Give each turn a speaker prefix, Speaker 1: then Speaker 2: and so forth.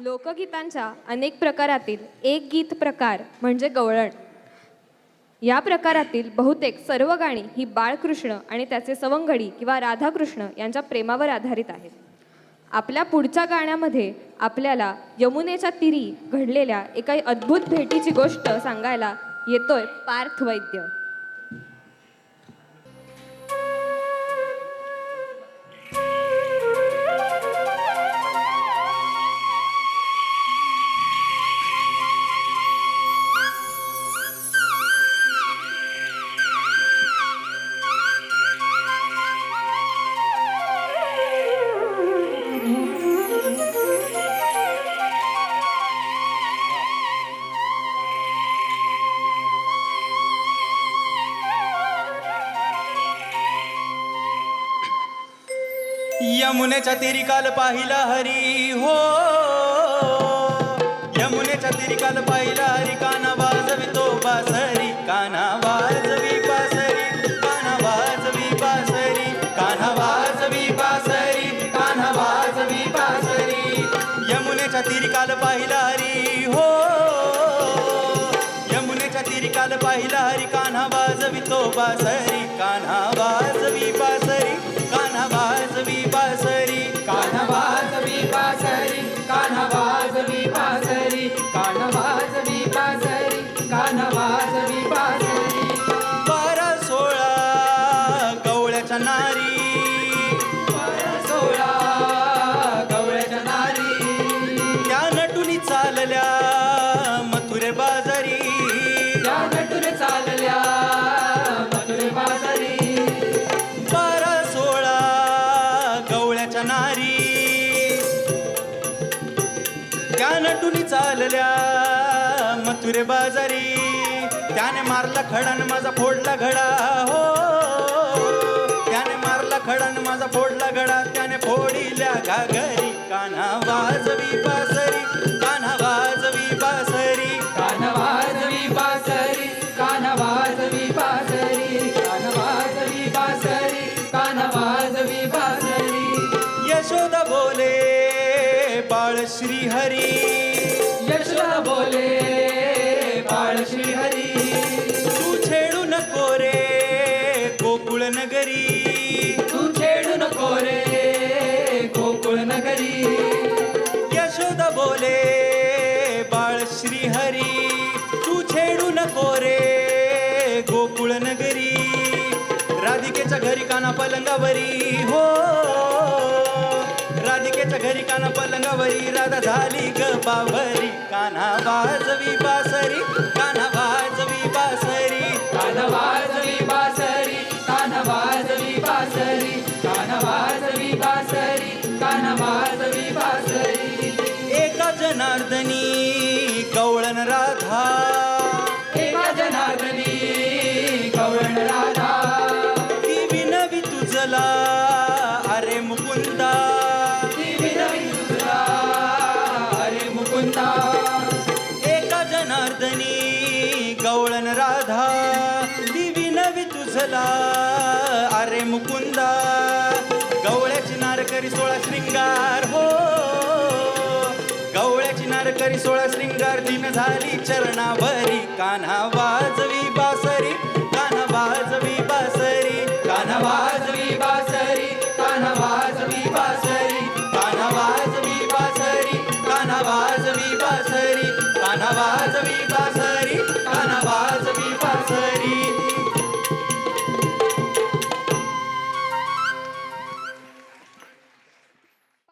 Speaker 1: लोकगीतांच्या अनेक प्रकारातील एक गीत प्रकार म्हणजे गवळण. या प्रकारातील बहुतेक सर्व गाणी ही बाळकृष्ण आणि त्याचे सवंगडी किंवा राधाकृष्ण यांच्या प्रेमावर आधारित आहेत. आपल्या पुढच्या गाण्यामध्ये आपल्याला यमुनेच्या तिरी घडलेल्या एका अद्भुत भेटीची गोष्ट सांगायला येतोय पार्थ वैद्य.
Speaker 2: यमुनेच्या तेरी काल पाहिला हरी हो. यमुनेच्या तेरी काल पाहिला हरी काना वाजवितो बासरी काना वाजवी बासरी काना वाजवी बासरी काना वाजवी बासरी काना वाजवी बासरी. यमुनेच्या तेरी काल पाहिला हरी हो. यमुनेच्या तेरी काल पाहिला हरी कान्हा वाजवितो बासरी कान्हा वाजवी गवळ्याच्या नारी. त्या नटुनी चालल्या मथुरे बाजारी. त्याने मारला खडान माझा फोडला घडा. हो त्याने मारला खडान माझा फोडला घडा. त्याने फोडिल्या घागरी. बाळ श्री हरी.
Speaker 3: यशोदा बोले बाळ श्री हरी.
Speaker 2: तू छेडू नको रे गोकुळ नगरी.
Speaker 3: तू छेडू नको रे गोकुळ नगरी.
Speaker 2: यशोदा बोले बाळ श्री हरी. तू छेडू नको रे गोकुळ नगरी. राधिकेच्या घरी काना पलंगावरी हो राधिकेच्या घरी काना पलंगावरी राधा झाली ग बावरी. कान्हा वाजवी बासरी कान्हा वाजवी बासरी.
Speaker 3: कान्हा वाजवी बासरी कान्हा वाजवी बासरी. कान्हा वाजवी बासरी कान्हा वाजवी बासरी.
Speaker 2: एका जनार्दनी गवळण राधा.
Speaker 3: एका जनार्दनी गवळण राधा.
Speaker 2: ती विनवी तुझला अरे मुकुंदा. जनार्दनी गवळण राधा दिवी नवी तुझला अरे मुकुंदा गवळ्याची नारकरी सोळा श्रृंगार हो. गवळ्याची नारकरी सोळा श्रृंगार दिन झाली चरणावरी
Speaker 3: कान्हा वाजवी बासरी
Speaker 2: कान्हा वाजवी बासरी कान्हा वाजवी बासरी कान्हा वाजवी बासरी.